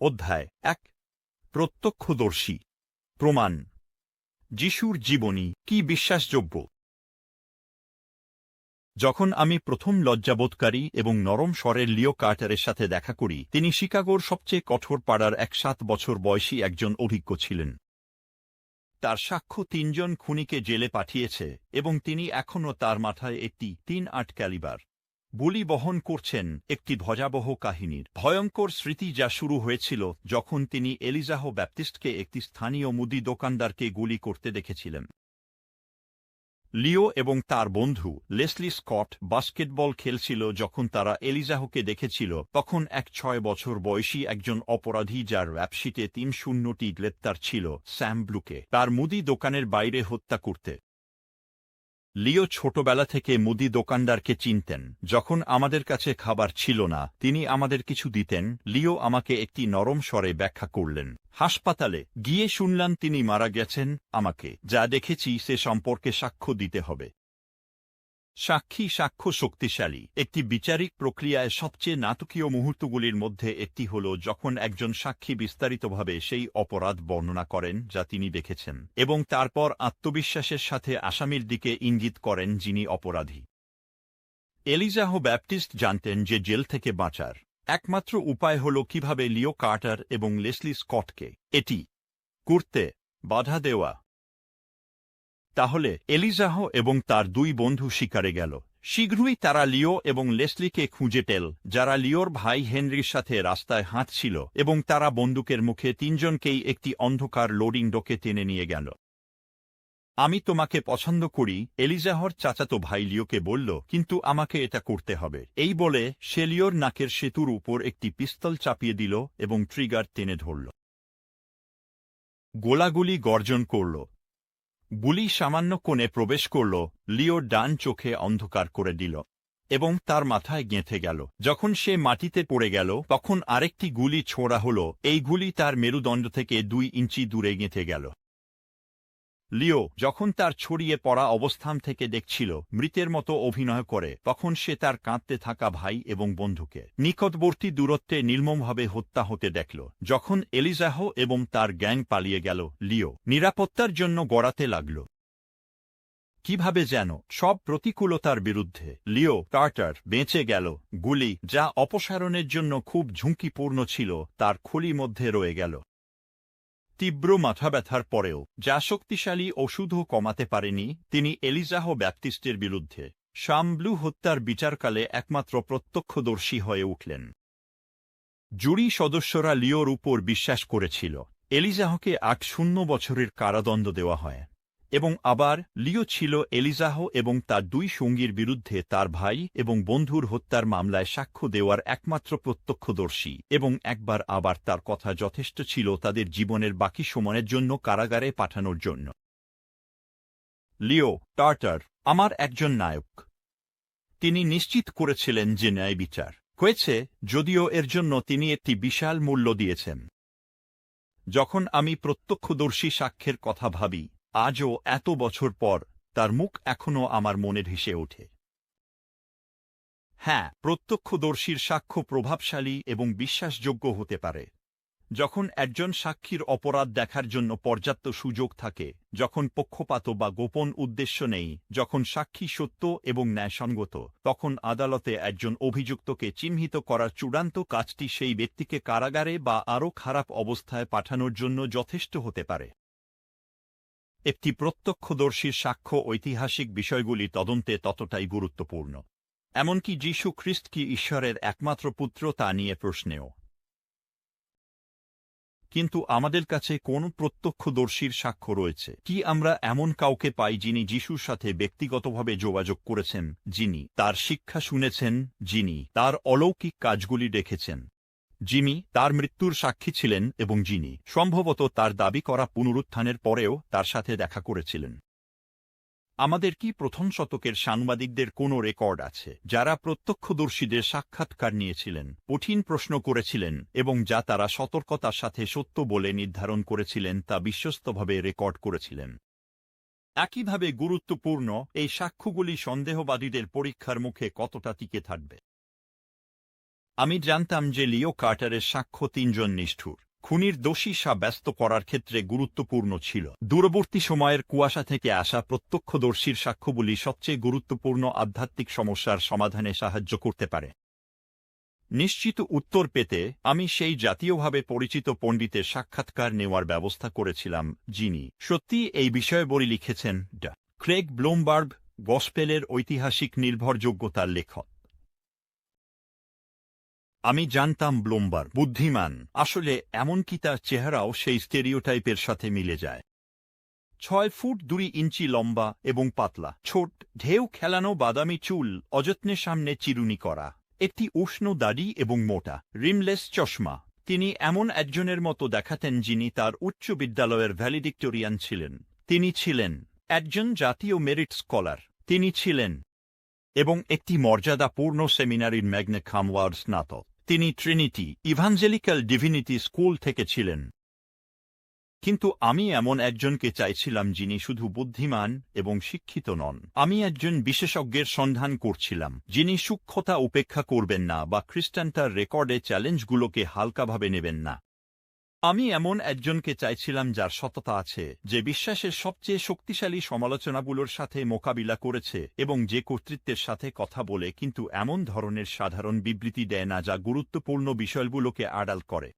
অধ্যায় এক। প্রত্যক্ষদর্শী। প্রমাণ। যিশুর জীবনী কি বিশ্বাসযোগ্য? যখন আমি প্রথম লজ্জাবোধকারী এবং নরম স্বরের লিও কার্টারের সাথে দেখা করি, তিনি শিকাগোর সবচেয়ে কঠোর পাড়ার এক সাত বছর বয়সী একজন অভিজ্ঞ ছিলেন। তার সাক্ষ্য তিনজন খুনিকে জেলে পাঠিয়েছে এবং তিনি এখনও তার মাথায় একটি তিন আট ক্যালিবার। বুলি বহন করছেন একটি ধ্বজাবহ কাহিনীর। ভয়ঙ্কর স্মৃতি যা শুরু হয়েছিল যখন তিনি এলিজাহ ব্যাপটিস্টকে একটি স্থানীয় মুদি দোকানদারকে গুলি করতে দেখেছিলেন। লিও এবং তার বন্ধু লেসলি স্কট বাস্কেটবল খেলছিল যখন তারা এলিজাহকে দেখেছিল, তখন এক ছয় বছর বয়সী একজন অপরাধী যার র্যাপশিটে তিন শূন্যটি গ্রেপ্তার ছিল, স্যাম ব্লুকে। তার মুদি দোকানের বাইরে হত্যা করতে লিও ছোটবেলা থেকে মুদি দোকানদারকে চিনতেন। যখন আমাদের কাছে খাবার ছিল না, তিনি আমাদের কিছু দিতেন। লিও আমাকে একটি নরম স্বরে ব্যাখ্যা করলেন। হাসপাতালে গিয়ে শুনলাম তিনি মারা গেছেন আমাকে। যা দেখেছি সে সম্পর্কে সাক্ষ্য দিতে হবে। সাক্ষী সাক্ষ্য শক্তিশালী। একটি বিচারিক প্রক্রিয়ায় সবচেয়ে নাটকীয় মুহূর্তগুলির মধ্যে একটি হল যখন একজন সাক্ষী বিস্তারিতভাবে সেই অপরাধ বর্ণনা করেন যা তিনি দেখেছেন এবং তারপর আত্মবিশ্বাসের সাথে আসামির দিকে ইঙ্গিত করেন যিনি অপরাধী। এলিজাহ ব্যাপটিস্ট জানতেন যে জেল থেকে বাঁচার একমাত্র উপায় হল কীভাবে লিও কার্টার এবং লেসলি স্কটকে এটি করতে বাধা দেওয়া। তাহলে এলিজাহ এবং তার দুই বন্ধু শিকারে গেল। শীঘ্রই তারা লিও এবং লেসলিকে খুঁজে টেল যারা লিওর ভাই হেনরির সাথে রাস্তায় হাঁটছিল এবং তারা বন্দুকের মুখে তিনজনকেই একটি অন্ধকার লোডিং ডোকে টেনে নিয়ে গেল। আমি তোমাকে পছন্দ করি এলিজাহর চাচাতো ভাই লিওকে বলল, কিন্তু আমাকে এটা করতে হবে। এই বলে সে লিওর নাকের সেতুর উপর একটি পিস্তল চাপিয়ে দিল এবং ট্রিগার টেনে ধরল। গোলাগুলি গর্জন করল বুলি সামান্য কোণে প্রবেশ করল, লিও ডান চোখে অন্ধকার করে দিল এবং তার মাথায় গেঁথে গেল। যখন সে মাটিতে পড়ে গেল, তখন আরেকটি গুলি ছোঁড়া হল। এই গুলি তার মেরুদণ্ড থেকে দুই ইঞ্চি দূরে গেঁথে গেল। লিও যখন তার ছড়িয়ে পড়া অবস্থান থেকে দেখছিল মৃতের মতো অভিনয় করে, তখন সে তার কাঁদতে থাকা ভাই এবং বন্ধুকে। নিকটবর্তী দূরত্বে নির্মমভাবে হত্যা হতে দেখল। যখন এলিজাহ এবং তার গ্যাং পালিয়ে গেল, লিও নিরাপত্তার জন্য গড়াতে লাগল। কীভাবে যেন সব প্রতিকূলতার বিরুদ্ধে লিও টার্টার বেঁচে গেল। গুলি যা অপসারণের জন্য খুব ঝুঁকিপূর্ণ ছিল, তার খুলি মধ্যে রয়ে গেল। তীব্র মাথা ব্যথার পরেও যা শক্তিশালী ওষুধও কমাতে পারেনি, তিনি এলিজাহ ব্যাপটিস্টের বিরুদ্ধে শামব্লু হত্যার বিচারকালে একমাত্র প্রত্যক্ষদর্শী হয়ে উঠলেন। জুরি সদস্যরা লিওর উপর বিশ্বাস করেছিল, এলিজাহকে আট শূন্য বছরের কারাদণ্ড দেওয়া হয়। এবং আবার লিও ছিল এলিজাহ এবং তার দুই সঙ্গীর বিরুদ্ধে তার ভাই এবং বন্ধুর হত্যার মামলায় সাক্ষ্য দেওয়ার একমাত্র প্রত্যক্ষদর্শী এবং একবার আবার তার কথা যথেষ্ট ছিল তাদের জীবনের বাকি সময়ের জন্য কারাগারে পাঠানোর জন্য। লিও, টার্টার, আমার একজন নায়ক। তিনি নিশ্চিত করেছিলেন যে ন্যায় বিচার হয়েছে, যদিও এর জন্য তিনি একটি বিশাল মূল্য দিয়েছেন। যখন আমি প্রত্যক্ষদর্শী সাক্ষ্যের কথা ভাবি আজও এত বছর পর তার মুখ এখনও আমার মনে ভেসে ওঠে। হ্যাঁ প্রত্যক্ষদর্শীর সাক্ষ্য প্রভাবশালী এবং বিশ্বাসযোগ্য হতে পারে। যখন একজন সাক্ষীর অপরাধ দেখার জন্য পর্যাপ্ত সুযোগ থাকে, যখন পক্ষপাত বা গোপন উদ্দেশ্য নেই, যখন সাক্ষী সত্য এবং ন্যায়সঙ্গত, তখন আদালতে একজন অভিযুক্তকে চিহ্নিত করার চূড়ান্ত কাজটি সেই ব্যক্তিকে কারাগারে বা আরও খারাপ অবস্থায় পাঠানোর জন্য যথেষ্ট হতে পারে। একটি প্রত্যক্ষদর্শীর সাক্ষ্য ঐতিহাসিক বিষয়গুলি তদন্তে ততটাই গুরুত্বপূর্ণ। এমনকি যীশু খ্রিস্ট কি ঈশ্বরের একমাত্র পুত্র তা নিয়ে প্রশ্নেও। কিন্তু আমাদের কাছে কোন প্রত্যক্ষদর্শীর সাক্ষ্য রয়েছে? কি আমরা এমন কাউকে পাই যিনি যিশুর সাথে ব্যক্তিগতভাবে যোগাযোগ করেছেন, যিনি তার শিক্ষা শুনেছেন, যিনি তার অলৌকিক কাজগুলি দেখেছেন? যিনি তার মৃত্যুর সাক্ষী ছিলেন এবং যিনি সম্ভবত তার দাবি করা পুনরুত্থানের পরেও তার সাথে দেখা করেছিলেন। আমাদের কি প্রথম শতকের সাংবাদিকদের কোনো রেকর্ড আছে যারা প্রত্যক্ষদর্শীদের সাক্ষাৎকার নিয়েছিলেন, কঠিন প্রশ্ন করেছিলেন এবং যা তারা সতর্কতার সাথে সত্য বলে নির্ধারণ করেছিলেন তা বিশ্বস্তভাবে রেকর্ড করেছিলেন? একইভাবে গুরুত্বপূর্ণ এই সাক্ষ্যগুলি সন্দেহবাদীদের পরীক্ষার মুখে কতটা টিকে থাকবে? আমি জানতাম যে লিও কার্টারের সাক্ষ্য তিনজন নিষ্ঠুর। খুনির দোষী সাব্যস্ত করার ক্ষেত্রে গুরুত্বপূর্ণ ছিল। দূরবর্তী সময়ের কুয়াশা থেকে আসা প্রত্যক্ষদর্শীর সাক্ষ্যগুলি সবচেয়ে গুরুত্বপূর্ণ আধ্যাত্মিক সমস্যার সমাধানে সাহায্য করতে পারে। নিশ্চিত উত্তর পেতে আমি সেই জাতীয়ভাবে পরিচিত পণ্ডিতের সাক্ষাৎকার নেওয়ার ব্যবস্থা করেছিলাম, যিনি সত্যি এই বিষয়ে বই লিখেছেন, ডা। ক্রেগ ব্লোমবার্গ, গসপেলের ঐতিহাসিক নির্ভরযোগ্যতার লেখক। আমি জানতাম ব্লোমবার বুদ্ধিমান। আসলে এমনকি তার চেহারাও সেই স্টেরিওটাইপের সাথে মিলে যায়। ছয় ফুট দুই ইঞ্চি লম্বা এবং পাতলা। ছোট, ঢেউ খেলানো বাদামি চুল, অযত্নে সামনে চিরুনি করা। একটি উষ্ণ দাড়ি এবং মোটা, রিমলেস চশমা। তিনি এমন একজনের মতো দেখাতেন যিনি তার উচ্চ বিদ্যালয়ের ভ্যালিডিক্টোরিয়ান ছিলেন। তিনি ছিলেন একজন জাতীয় মেরিট স্কলার। তিনি ছিলেন এবং একটি মর্যাদাপূর্ণ সেমিনারির ম্যাগনে খামওয়ার স্নাতক। তিনি ট্রিনিটি ইভাঞ্জেলিক্যাল ডিভিনিটি স্কুল থেকে ছিলেন। কিন্তু আমি এমন একজনকে চাইছিলাম যিনি শুধু বুদ্ধিমান এবং শিক্ষিত নন। আমি একজন বিশেষজ্ঞের সন্ধান করছিলাম, যিনি সূক্ষ্মতা উপেক্ষা করবেন না বা খ্রিস্টানটার রেকর্ডে চ্যালেঞ্জগুলোকে হালকাভাবে নেবেন না। আমি এমন একজনকে চাইছিলাম যার সততা আছে, যে বিশ্বাসের সবচেয়ে শক্তিশালী সমালোচনাগুলোর সাথে মোকাবিলা করেছে এবং যে কর্তৃত্বের সাথে কথা বলে কিন্তু এমন ধরনের সাধারণ বিবৃতি দেয় না যা গুরুত্বপূর্ণ বিষয়গুলোকে আড়াল করে।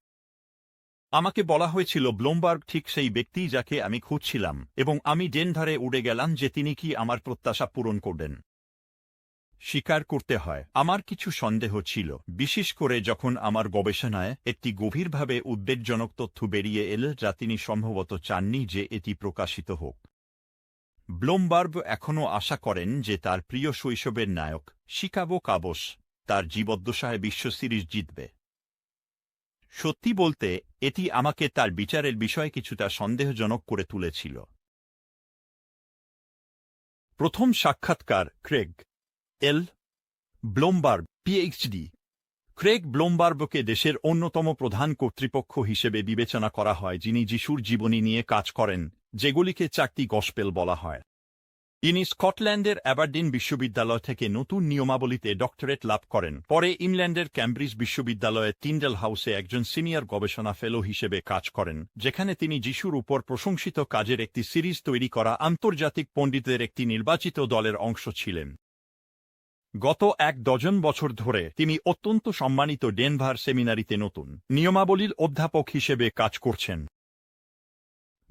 আমাকে বলা হয়েছিল, ব্লোমবার্গ ঠিক সেই ব্যক্তি যাকে আমি খুঁজছিলাম এবং আমি ডেনভারে উড়ে গেলাম যে তিনি কি আমার প্রত্যাশা পূরণ করবেন। স্বীকার করতে হয়। আমার কিছু সন্দেহ ছিল। বিশেষ করে যখন আমার গবেষণায় একটি গভীরভাবে উদ্বেগজনক তথ্য বেরিয়ে এল যা তিনি সম্ভবত চাননি যে এটি প্রকাশিত হোক। ব্লোমবার্গ এখনও আশা করেন যে তার প্রিয় শৈশবের নায়ক, শিকাগো কাবস, তার জীবদ্দশায় বিশ্ব সিরিজ জিতবে। সত্যি বলতে, এটি আমাকে তার বিচারের বিষয়ে কিছুটা সন্দেহজনক করে তুলেছিল। প্রথম সাক্ষাৎকার, Craig. L Blomberg PhD Craig ব্লোমবার্গকে দেশের অন্যতম প্রধান কর্তৃপক্ষ হিসেবে বিবেচনা করা হয়, যিনি যিশুর জীবনী নিয়ে কাজ করেন, যেগুলিকে চারটি গসপেল বলা হয়। ইনি স্কটল্যান্ডের অ্যাবারডিন বিশ্ববিদ্যালয় থেকে নতুন নিয়মাবলীতে ডক্টরেট লাভ করেন। পরে ইংল্যান্ডের ক্যামব্রিজ বিশ্ববিদ্যালয়ের টিন্ডেল হাউসে একজন সিনিয়র গবেষণা ফেলো হিসেবে কাজ করেন, যেখানে তিনি যিশুর উপর প্রশংসিত কাজের একটি সিরিজ তৈরি করা আন্তর্জাতিক পণ্ডিতদের একটি নির্বাচিত দলের অংশ ছিলেন। গত এক ডজন বছর ধরে তিনি অত্যন্ত সম্মানিত ডেনভার সেমিনারিতে নতুন নিয়মাবলীর অধ্যাপক হিসেবে কাজ করছেন।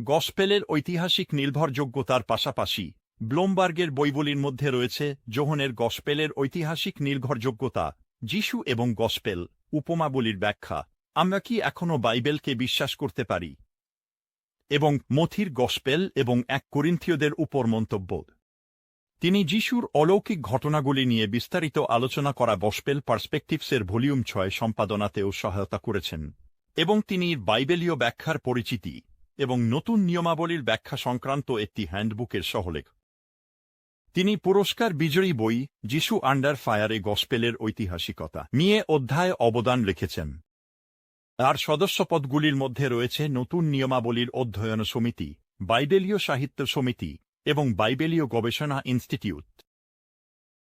গসপেলের ঐতিহাসিক নির্ভরযোগ্যতার পাশাপাশি ব্লোমবার্গের বইগুলির মধ্যে রয়েছে জোহনের গসপেলের ঐতিহাসিক নির্ভরযোগ্যতা, যিশু এবং গসপেল উপমাবলীর ব্যাখ্যা। আমরা কি এখনও বাইবেলকে বিশ্বাস করতে পারি? এবং মথির গসপেল এবং এক করিন্থীয়দের উপর মন্তব্য। তিনি যিশুর অলৌকিক ঘটনাগুলি নিয়ে বিস্তারিত আলোচনা করা গসপেল পার্সপেক্টিভসের ভলিউম ছয় সম্পাদনাতেও সহায়তা করেছেন এবং তিনি বাইবেলীয় ব্যাখ্যার পরিচিতি এবং নতুন নিয়মাবলীর ব্যাখ্যা সংক্রান্ত একটি হ্যান্ডবুকের সহলেখ। তিনি পুরস্কার বিজয়ী বই যিশু আন্ডার ফায়ারে গসপেলের ঐতিহাসিকতা নিয়ে অধ্যায় অবদান লিখেছেন তার সদস্যপদগুলির মধ্যে রয়েছে নতুন নিয়মাবলীর অধ্যয়ন সমিতি, বাইবেলীয় সাহিত্য সমিতি এবং বাইবেলীয় গবেষণা ইনস্টিটিউট।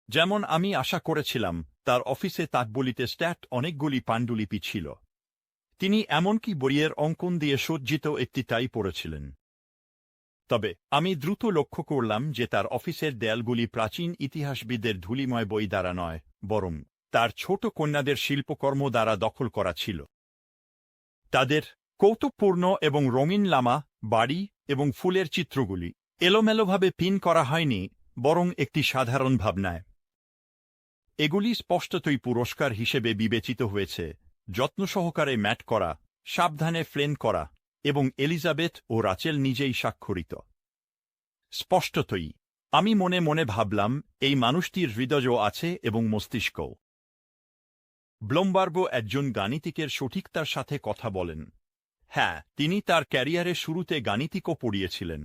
যেমন আমি আশা করেছিলাম, তার অফিসে তাকবলিতে স্ট্যাট অনেকগুলি পাণ্ডুলিপি ছিল। তিনি এমনকি বইয়ের অঙ্কন দিয়ে সজ্জিত একটি টাই পড়েছিলেন। তবে আমি দ্রুত লক্ষ্য করলাম যে তার অফিসের দেয়ালগুলি প্রাচীন ইতিহাসবিদের ধুলিময় বই দ্বারা নয়, বরং তার ছোট কন্যাদের শিল্পকর্ম দ্বারা দখল করা ছিল। তাদের কৌতুকপূর্ণ এবং রঙিন লামা, বাড়ি এবং ফুলের চিত্রগুলি। এলোমেলোভাবে পিন করা হয়নি, বরং একটি সাধারণ ভাবনায়। এগুলি স্পষ্টতই পুরস্কার হিসেবে বিবেচিত হয়েছে, যত্ন সহকারে ম্যাট করা, সাবধানে ফ্লেন করা, এবং এলিজাবেথ ও রাচেল নিজেই স্বাক্ষরিত। স্পষ্টতই, আমি মনে মনে ভাবলাম, এই মানুষটির হৃদয়ও আছে এবং মস্তিষ্কও। ব্লোমবার্গ একজন গাণিতিকের সঠিকতার সাথে কথা বলেন। হ্যাঁ তিনি তার ক্যারিয়ারে শুরুতে গাণিতিকও পড়িয়েছিলেন।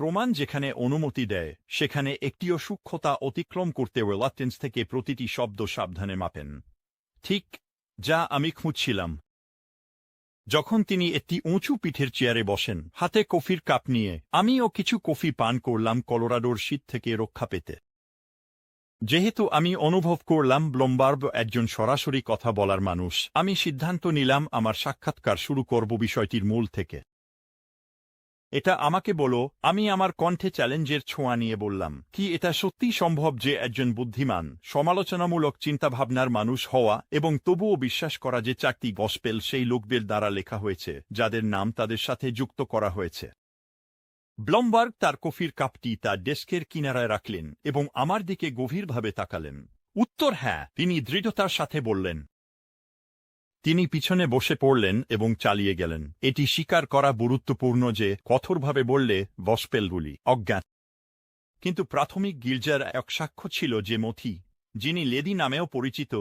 প্রমাণ যেখানে অনুমতি দেয়, সেখানে একটিও সূক্ষ্মতা অতিক্রম করতে রিলাটেন্স থেকে প্রতিটি শব্দ সাবধানে মাপেন। ঠিক যা আমি খুঁজছিলাম। যখন তিনি একটি উঁচু পিঠের চেয়ারে বসেন, হাতে কফির কাপ নিয়ে, আমিও কিছু কফি পান করলাম কলোরাডোর শীত থেকে রক্ষা পেতে। যেহেতু আমি অনুভব করলাম ব্লম্বার্ব একজন সরাসরি কথা বলার মানুষ, আমি সিদ্ধান্ত নিলাম আমার সাক্ষাৎকার শুরু করব বিষয়টির মূল থেকে। এটা আমাকে বলো, আমি আমার কণ্ঠে চ্যালেঞ্জের ছোঁয়া নিয়ে বললাম। কি এটা সত্যি সম্ভব যে একজন বুদ্ধিমান, সমালোচনামূলক, চিন্তাভাবনার মানুষ হওয়া এবং তবুও বিশ্বাস করা যে চারটি গসপেল সেই লোকদের দ্বারা লেখা হয়েছে, যাদের নাম তাদের সাথে যুক্ত করা হয়েছে। ব্লমবার্গ তার কফির কাপটি তার ডেস্কের কিনারায় রাখলেন এবং আমার দিকে গভীরভাবে তাকালেন। উত্তর হ্যাঁ তিনি দৃঢ়তার সাথে বললেন। তিনি পিছনে বসে পড়লেন এবং চালিয়ে গেলেন। এটি স্বীকার করা গুরুত্বপূর্ণ যে, কঠোরভাবে বললে বসপেলগুলি অজ্ঞাত। কিন্তু প্রাথমিক গির্জার এক সাক্ষ্য ছিল যে মথি যিনি লেদি নামেও পরিচিত,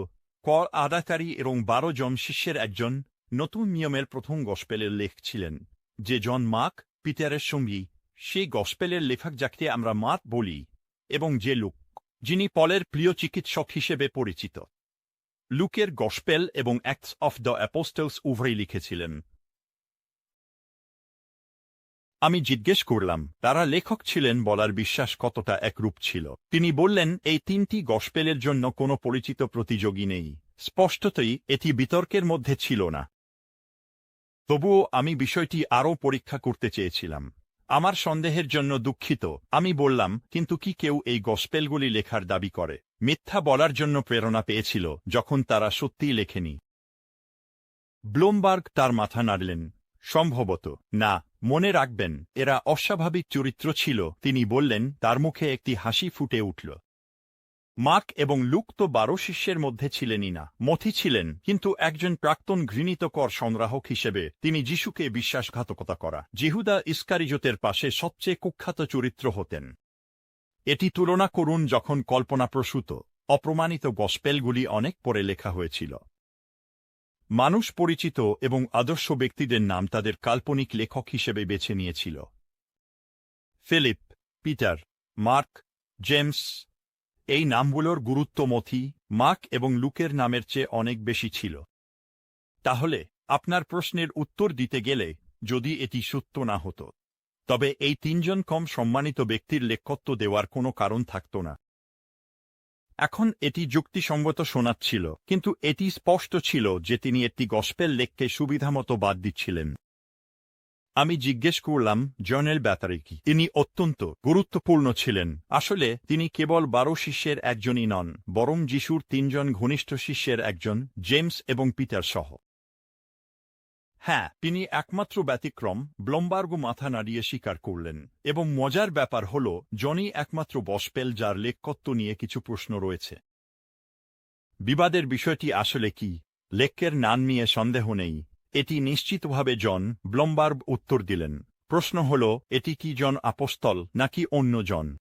কর আদাকারী এবং বারো জন শিষ্যের একজন, নতুন নিয়মের প্রথম গসপেলের লেখ ছিলেন। যে জন মাক পিটারের সঙ্গী, সেই গসপেলের লেখক যাকে আমরা মাত বলি, এবং যে লোক, যিনি পলের প্রিয় চিকিৎসক হিসেবে পরিচিত। লুকের গসপেল এবং অ্যাক্টস অফ দ্য অ্যাপোস্টেলস উভয়ই লিখেছিলেন। আমি জিজ্ঞেস করলাম, তারা লেখক ছিলেন বলার বিশ্বাস কতটা একরূপ ছিল? তিনি বললেন, এই তিনটি গসপেলের জন্য কোনো পরিচিত প্রতিযোগী নেই। স্পষ্টতই, এটি বিতর্কের মধ্যে ছিল না। তবুও আমি বিষয়টি আরও পরীক্ষা করতে চেয়েছিলাম। আমার সন্দেহের জন্য দুঃখিত, আমি বললাম, কিন্তু কি কেউ এই গসপেলগুলি লেখার দাবি করে? মিথ্যা বলার জন্য প্রেরণা পেয়েছিল, যখন তারা সত্যিই লেখেনি। ব্লুমবার্গ তার মাথা নাড়লেন। সম্ভবত, না, মনে রাখবেন, এরা অস্বাভাবিক চরিত্র ছিল, তিনি বললেন, তার মুখে একটি হাসি ফুটে উঠল। মার্ক এবং লুক তো বারো শিষ্যের মধ্যে ছিলেনই না মথি ছিলেন, কিন্তু একজন প্রাক্তন ঘৃণিত কর সংগ্রাহক হিসেবে তিনি যিশুকে বিশ্বাসঘাতকতা করা জিহুদা ইস্কারিজতের পাশে সবচেয়ে কুখ্যাত চরিত্র হতেন। এটি তুলনা করুন যখন কল্পনাপ্রসূত, অপ্রমাণিত গসপেলগুলি অনেক পরে লেখা হয়েছিল। মানুষ পরিচিত এবং আদর্শ ব্যক্তিদের নাম তাদের কাল্পনিক লেখক হিসেবে বেছে নিয়েছিল। ফিলিপ, পিটার, মার্ক, জেমস এই নামগুলোর গুরুত্ব মথি মাক এবং লুকের নামের চেয়ে অনেক বেশি ছিল। তাহলে, আপনার প্রশ্নের উত্তর দিতে গেলে, যদি এটি সত্য না হতো। তবে এই তিনজন কম সম্মানিত ব্যক্তির লেখত্ব দেওয়ার কোনো কারণ থাকত না। এখন এটি যুক্তিসঙ্গত শোনাচ্ছিল, কিন্তু এটি স্পষ্ট ছিল যে তিনি একটি গসপেল লেখকে সুবিধামতো বাদ দিচ্ছিলেন। আমি জিজ্ঞেস করলাম জনেল ব্যাটারি কি? তিনি অত্যন্ত গুরুত্বপূর্ণ ছিলেন। আসলে, তিনি কেবল বারো শিষ্যের একজনই নন, বরং যিশুর তিনজন ঘনিষ্ঠ শিষ্যের একজন, জেমস এবং পিটার সহ। হ্যাঁ তিনি একমাত্র ব্যতিক্রম, ব্লম্বার্গ মাথা নাড়িয়ে স্বীকার করলেন। এবং মজার ব্যাপার হল, জনি একমাত্র বসপেল যার লেখকত্ব নিয়ে কিছু প্রশ্ন রয়েছে। বিবাদের বিষয়টি আসলে কি? লেক্কের নান নিয়ে সন্দেহ নেই। এটি নিশ্চিতভাবে জন ব্লম্বার্ব উত্তর দিলেন। প্রশ্ন হল, এটি কি জন আপস্তল নাকি অন্য জন?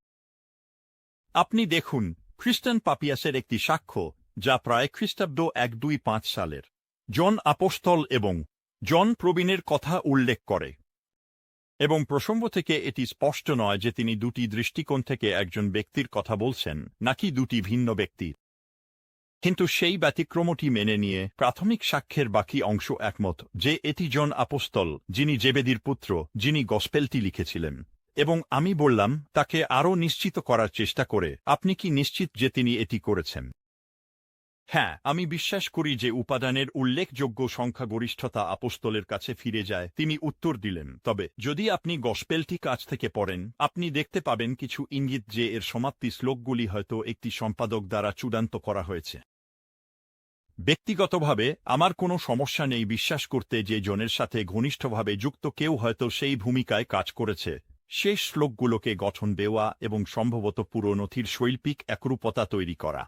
আপনি দেখুন, খ্রিস্টান পাপিয়াসের একটি সাক্ষ্য, যা প্রায় খ্রিস্টাব্দ এক দুই পাঁচ সালের। জন আপস্তল এবং জন প্রবীণের কথা উল্লেখ করে। এবং প্রসঙ্গ থেকে এটি স্পষ্ট নয় যে তিনি দুটি দৃষ্টিকোণ থেকে একজন ব্যক্তির কথা বলছেন, নাকি দুটি ভিন্ন ব্যক্তির। কিন্তু সেই ব্যতিক্রমটি মেনে নিয়ে প্রাথমিক সাক্ষ্যের বাকি অংশ একমত যে এটি জন আপস্তল, যিনি জেবেদির পুত্র, যিনি গসপেলটি লিখেছিলেন। এবং আমি বললাম, তাকে আরও নিশ্চিত করার চেষ্টা করে, আপনি কি নিশ্চিত যে তিনি এটি করেছেন? হ্যাঁ আমি বিশ্বাস করি যে উপাদানের উল্লেখযোগ্য সংখ্যাগরিষ্ঠতা আপস্তলের কাছে ফিরে যায়। তিনি উত্তর দিলেন, তবে যদি আপনি গসপেলটি কাছ থেকে পড়েন, আপনি দেখতে পাবেন কিছু ইঙ্গিত যে এর সমাপ্তি শ্লোকগুলি হয়তো একটি সম্পাদক দ্বারা চূড়ান্ত করা হয়েছে। ব্যক্তিগতভাবে, আমার কোনো সমস্যা নেই বিশ্বাস করতে যে জনের সাথে ঘনিষ্ঠভাবে যুক্ত কেউ হয়তো সেই ভূমিকায় কাজ করেছে। শেষ শ্লোকগুলোকে গঠন দেওয়া এবং সম্ভবত পুরো নথির শৈল্পিক একরূপতা তৈরি করা।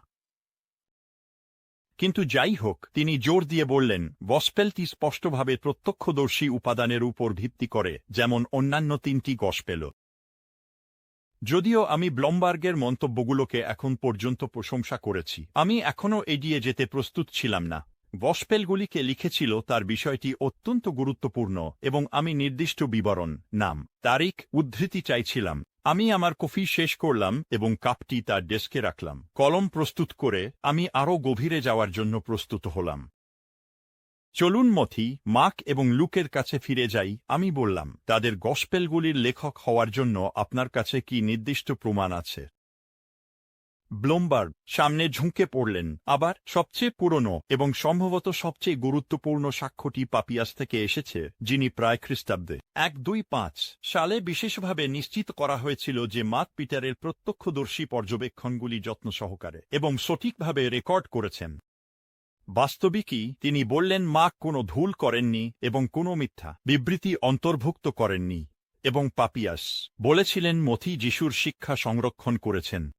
কিন্তু যাই হোক তিনি জোর দিয়ে বললেন, গসপেলটি স্পষ্টভাবে প্রত্যক্ষদর্শী উপাদানের উপর ভিত্তি করে, যেমন অন্যান্য তিনটি গসপেল যদিও আমি ব্লমবার্গের মন্তব্যগুলোকে এখন পর্যন্ত প্রশংসা করেছি। আমি এখনও এগিয়ে যেতে প্রস্তুত ছিলাম না। গসপেলগুলিকে লিখেছিল তার বিষয়টি অত্যন্ত গুরুত্বপূর্ণ এবং আমি নির্দিষ্ট বিবরণ, নাম, তারিখ, উদ্ধৃতি চাইছিলাম। আমি আমার কফি শেষ করলাম এবং কাপটি তার ডেস্কে রাখলাম। কলম প্রস্তুত করে আমি আরও গভীরে যাওয়ার জন্য প্রস্তুত হলাম। চলুন মথি মাক এবং লুকের কাছে ফিরে যাই, আমি বললাম, তাদের গসপেলগুলির লেখক হওয়ার জন্য আপনার কাছে কি নির্দিষ্ট প্রমাণ আছে? ব্লোমবার্গ সামনে ঝুঁকে পড়লেন, আবার সবচেয়ে পুরনো এবং সম্ভবত সবচেয়ে গুরুত্বপূর্ণ সাক্ষ্যটি পাপিয়াস থেকে এসেছে, যিনি প্রায় খ্রিস্টাব্দে। এক দুই পাঁচ সালে বিশেষভাবে নিশ্চিত করা হয়েছিল যে মাত পিটারের প্রত্যক্ষদর্শী পর্যবেক্ষণগুলি যত্ন সহকারে এবং সঠিকভাবে রেকর্ড করেছেন। বাস্তবিকই তিনি বললেন মার্ক কোনো ভুল করেননি এবং কোনো মিথ্যা বিবৃতি অন্তর্ভুক্ত করেননি। এবং পাপিয়াস বলেছিলেন মথি যিশুর শিক্ষা সংরক্ষণ করেছেন।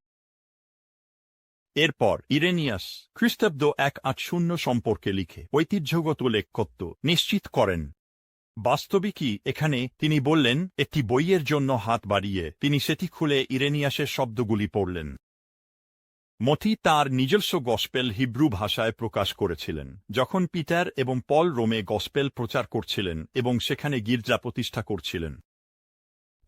এরপর ইরেনিয়াস খ্রিস্টাব্দ এক আট শূন্য সম্পর্কে লিখে ঐতিহ্যগত লেখকত্ব নিশ্চিত করেন। বাস্তবিকই এখানে তিনি বললেন, একটি বইয়ের জন্য হাত বাড়িয়ে তিনি সেটি খুলে ইরেনিয়াসের শব্দগুলি পড়লেন। মথি তার নিজস্ব গসপেল হিব্রু ভাষায় প্রকাশ করেছিলেন, যখন পিটার এবং পল রোমে গসপেল প্রচার করছিলেন এবং সেখানে গির্জা প্রতিষ্ঠা করছিলেন।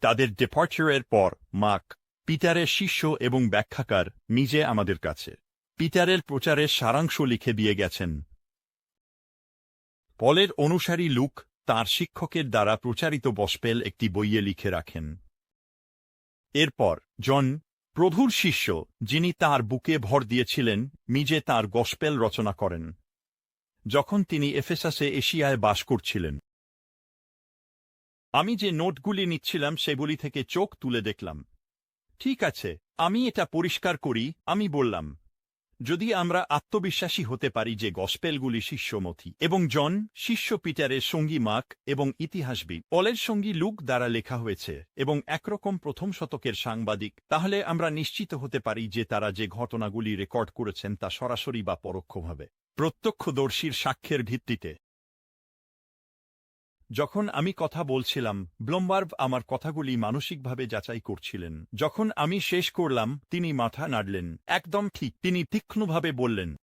তাদের ডেপার্চারের পর মার্ক পিটারের শিষ্য এবং ব্যাখ্যাকার নিজে আমাদের কাছে। পিটারের প্রচারের সারাংশ লিখে দিয়ে গেছেন। পলের অনুসারী লুক তার শিক্ষকের দ্বারা প্রচারিত বসপেল একটি বইয়ে লিখে রাখেন। এরপর জন, প্রভুর শিষ্য, যিনি তার বুকে ভর দিয়েছিলেন নিজে তার গসপেল রচনা করেন। যখন তিনি এফেসাসে এশিয়ায় বাস করছিলেন। আমি যে নোটগুলি নিচ্ছিলাম সেগুলি থেকে চোখ তুলে দেখলাম। ঠিক আছে, আমি এটা পরিষ্কার করি, আমি বললাম। যদি আমরা আত্মবিশ্বাসী হতে পারি যে গসপেলগুলি শিষ্যমথী এবং জন, শিষ্য পিটারের সঙ্গী মাক এবং ইতিহাসবিদ, পলের সঙ্গী লুক দ্বারা লেখা হয়েছে এবং একরকম প্রথম শতকের সাংবাদিক, তাহলে আমরা নিশ্চিত হতে পারি যে তারা যে ঘটনাগুলি রেকর্ড করেছেন তা সরাসরি বা পরোক্ষভাবে প্রত্যক্ষদর্শীর সাক্ষ্যের ভিত্তিতে। যখন আমি কথা বলছিলাম ব্লোমবার্ভ আমার কথাগুলি মানসিকভাবে যাচাই করছিলেন। যখন আমি শেষ করলাম, তিনি মাথা নাড়লেন। একদম ঠিক, তিনি তীক্ষ্ণভাবে বললেন,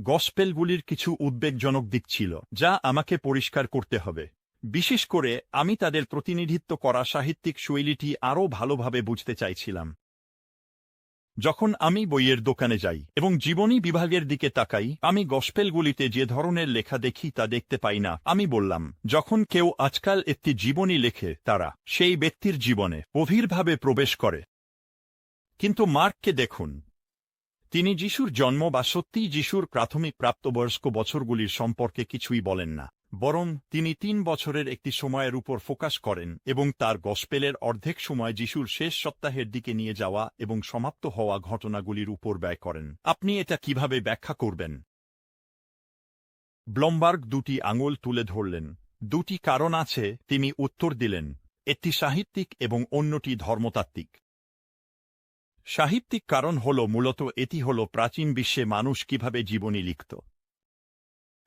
গসপেলগুলির কিছু উদ্বেগজনক দিক ছিল, যা আমাকে পরিষ্কার করতে হবে। বিশেষ করে, আমি তাদের প্রতিনিধিত্ব করা সাহিত্যিক শৈলীটি আরও ভালোভাবে বুঝতে চাইছিলাম। যখন আমি বইয়ের দোকানে যাই এবং জীবনী বিভাগের দিকে তাকাই, আমি গসপেলগুলিতে যে ধরনের লেখা দেখি তা দেখতে পাই না। আমি বললাম, যখন কেউ আজকাল একটি জীবনী লেখে, তারা সেই ব্যক্তির জীবনে গভীরভাবে প্রবেশ করে। কিন্তু মার্ককে দেখুন। তিনি যিশুর জন্ম বা সত্যিই যিশুর প্রাথমিক প্রাপ্তবয়স্ক বছরগুলির সম্পর্কে কিছুই বলেন না। বরং তিনি তিন বছরের একটি সময়ের উপর ফোকাস করেন এবং তার গসপেলের অর্ধেক সময় যিশুর শেষ সপ্তাহের দিকে নিয়ে যাওয়া এবং সমাপ্ত হওয়া ঘটনাগুলির উপর ব্যয় করেন। আপনি এটা কীভাবে ব্যাখ্যা করবেন? ব্লমবার্গ দুটি আঙুল তুলে ধরলেন। দুটি কারণ আছে, তিনি উত্তর দিলেন। একটি সাহিত্যিক এবং অন্যটি ধর্মতাত্ত্বিক। সাহিত্যিক কারণ হল মূলত এটি হল প্রাচীন বিশ্বে মানুষ কীভাবে জীবনী লিখত।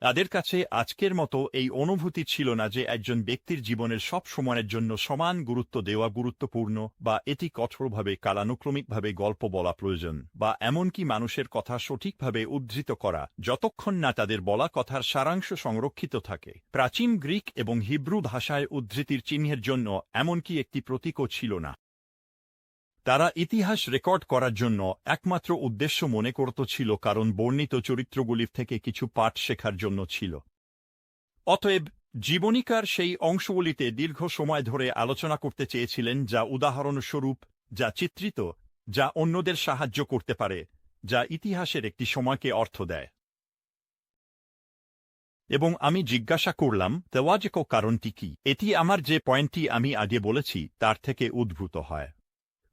তাদের কাছে আজকের মতো এই অনুভূতি ছিল না যে একজন ব্যক্তির জীবনের সব সময়ের জন্য সমান গুরুত্ব দেওয়া গুরুত্বপূর্ণ বা এটি কঠোরভাবে, কালানুক্রমিকভাবে গল্প বলা প্রয়োজন বা এমনকি মানুষের কথা সঠিকভাবে উদ্ধৃত করা, যতক্ষণ না তাদের বলা কথার সারাংশ সংরক্ষিত থাকে। প্রাচীন গ্রিক এবং হিব্রু ভাষায় উদ্ধৃতির চিহ্নের জন্য এমনকি একটি প্রতীকও ছিল না। তারা ইতিহাস রেকর্ড করার জন্য একমাত্র উদ্দেশ্য মনে করত ছিল কারণ বর্ণিত চরিত্রগুলির থেকে কিছু পাঠ শেখার জন্য ছিল। অতএব জীবনীকার সেই অংশগুলিতে দীর্ঘ সময় ধরে আলোচনা করতে চেয়েছিলেন যা উদাহরণস্বরূপ, যা চিত্রিত, যা অন্যদের সাহায্য করতে পারে, যা ইতিহাসের একটি সময়কে অর্থ দেয়। এবং আমি জিজ্ঞাসা করলাম দেওয়াজেক কারণটি কি? এটি আমার যে পয়েন্টটি আমি আগে বলেছি, তার থেকে উদ্ভূত হয়।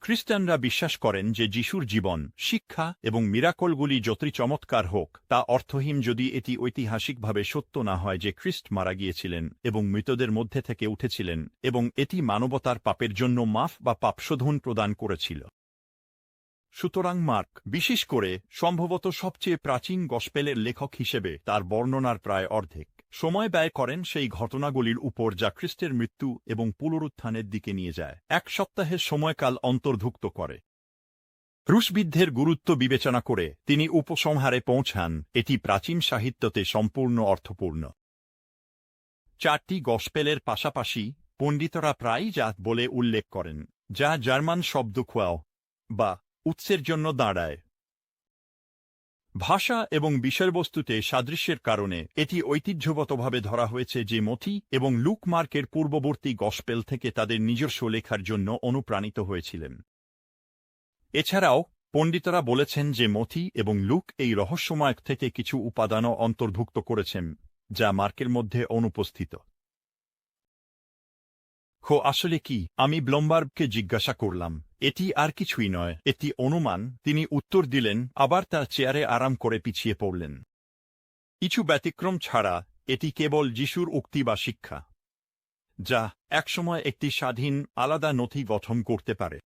খ্রিস্টানরা বিশ্বাস করেন যে যিশুর জীবন, শিক্ষা এবং মিরাকলগুলি যতই চমৎকার হোক, তা অর্থহীন যদি এটি ঐতিহাসিকভাবে সত্য না হয় যে খ্রিস্ট মারা গিয়েছিলেন এবং মৃতদের মধ্যে থেকে উঠেছিলেন এবং এটি মানবতার পাপের জন্য মাফ বা পাপশোধন প্রদান করেছিল। সুতরাং মার্ক, বিশেষ করে, সম্ভবত সবচেয়ে প্রাচীন গসপেলের লেখক হিসেবে তার বর্ণনার প্রায় অর্ধেক। সময় ব্যয় করেন সেই ঘটনাগুলির উপর যা খ্রিস্টের মৃত্যু এবং পুনরুত্থানের দিকে নিয়ে যায়, এক সপ্তাহের সময়কাল অন্তর্ভুক্ত করে। রুশবিদ্ধের গুরুত্ব বিবেচনা করে তিনি উপসংহারে পৌঁছান, এটি প্রাচীন সাহিত্যতে সম্পূর্ণ অর্থপূর্ণ। চারটি গসপেলের পাশাপাশি পণ্ডিতরা প্রায়ই জাত বলে উল্লেখ করেন, যা জার্মান শব্দ খোয়াও বা উৎসের জন্য দাঁড়ায়। ভাষা এবং বিষয়বস্তুতে সাদৃশ্যের কারণে এটি ঐতিহ্যগতভাবে ধরা হয়েছে যে মথি এবং লুক মার্কের পূর্ববর্তী গসপেল থেকে তাদের নিজস্ব লেখার জন্য অনুপ্রাণিত হয়েছিলেন। এছাড়াও, পণ্ডিতরা বলেছেন যে মথি এবং লুক এই রহস্যময় থেকে কিছু উপাদানও অন্তর্ভুক্ত করেছেন, যা মার্কের মধ্যে অনুপস্থিত। খো আসলে কি? আমি ব্লম্বার্গকে জিজ্ঞাসা করলাম। এটি আর কিছুই নয়। এটি অনুমান। তিনি উত্তর দিলেন, আবার তার চেয়ারে আরাম করে পিছিয়ে পড়লেন। কিছু ব্যতিক্রম ছাড়া, এটি কেবল যিশুর উক্তি বা শিক্ষা। যা একসময় একটি স্বাধীন, আলাদা নথি গঠন করতে পারে।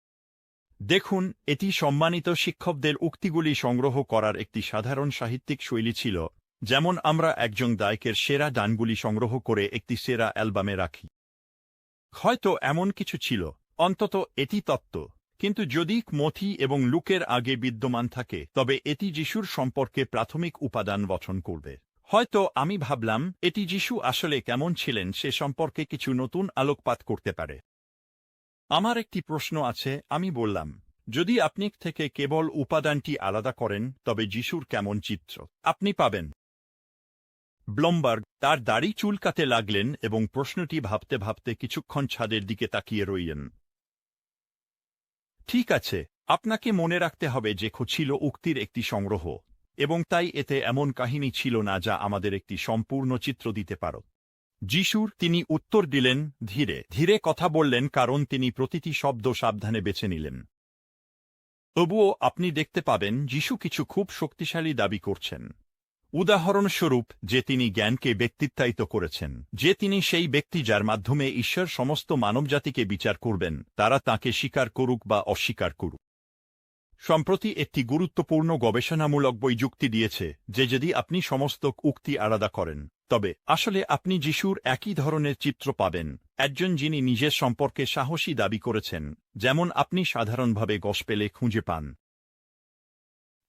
দেখুন, এটি সম্মানিত শিক্ষকদের উক্তিগুলি সংগ্রহ করার একটি সাধারণ সাহিত্যিক শৈলী ছিল, যেমন আমরা একজন দায়কের সেরা ডানগুলি সংগ্রহ করে একটি সেরা অ্যালবামে রাখি। হয়তো এমন কিছু ছিল, অন্তত এটি তত্ত্ব। কিন্তু যদি মথি এবং লুকের আগে বিদ্যমান থাকে, তবে এটি যিশুর সম্পর্কে প্রাথমিক উপাদান গঠন করবে। হয়তো আমি ভাবলাম, এটি যিশু আসলে কেমন ছিলেন সে সম্পর্কে কিছু নতুন আলোকপাত করতে পারে। আমার একটি প্রশ্ন আছে, আমি বললাম, যদি আপনি থেকে কেবল উপাদানটি আলাদা করেন, তবে যিশুর কেমন চিত্র? আপনি পাবেন। ব্লমবার্গ তার দাড়ি চুলকাতে লাগলেন এবং প্রশ্নটি ভাবতে ভাবতে কিছুক্ষণ ছাদের দিকে তাকিয়ে রইলেন। ঠিক আছে, আপনাকে মনে রাখতে হবে যে ছিল উক্তির একটি সংগ্রহ, এবং তাই এতে এমন কাহিনী ছিল না যা আমাদের একটি সম্পূর্ণ চিত্র দিতে পার। যিশুর তিনি উত্তর দিলেন, ধীরে ধীরে কথা বললেন কারণ তিনি প্রতিটি শব্দ সাবধানে বেছে নিলেন। তবুও আপনি দেখতে পাবেন, যিশু কিছু খুব শক্তিশালী দাবি করছেন। উদাহরণস্বরূপ, যে তিনি জ্ঞানকে ব্যক্তিত্বায়িত করেছেন, যে তিনি সেই ব্যক্তি যার মাধ্যমে ঈশ্বর সমস্ত মানবজাতিকে বিচার করবেন, তারা তাকে স্বীকার করুক বা অস্বীকার করুক। সম্প্রতি একটি গুরুত্বপূর্ণ গবেষণামূলক বই যুক্তি দিয়েছে, যে যদি আপনি সমস্ত উক্তি আলাদা করেন, তবে আসলে আপনি যিশুর একই ধরনের চিত্র পাবেন, একজন যিনি নিজের সম্পর্কে সাহসী দাবি করেছেন, যেমন আপনি সাধারণভাবে গসপেলে খুঁজে পান।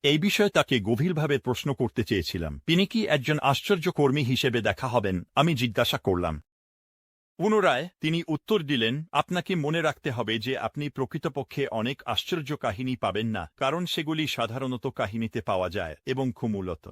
এই বিষয়ে তাকে গভীরভাবে প্রশ্ন করতে চেয়েছিলাম। তিনি কি একজন আশ্চর্যকর্মী হিসেবে দেখা হবেন? আমি জিজ্ঞাসা করলাম। পুনরায় তিনি উত্তর দিলেন, আপনাকে মনে রাখতে হবে যে আপনি প্রকৃতপক্ষে অনেক আশ্চর্য কাহিনী পাবেন না, কারণ সেগুলি সাধারণত কাহিনীতে পাওয়া যায় এবং খুমূলত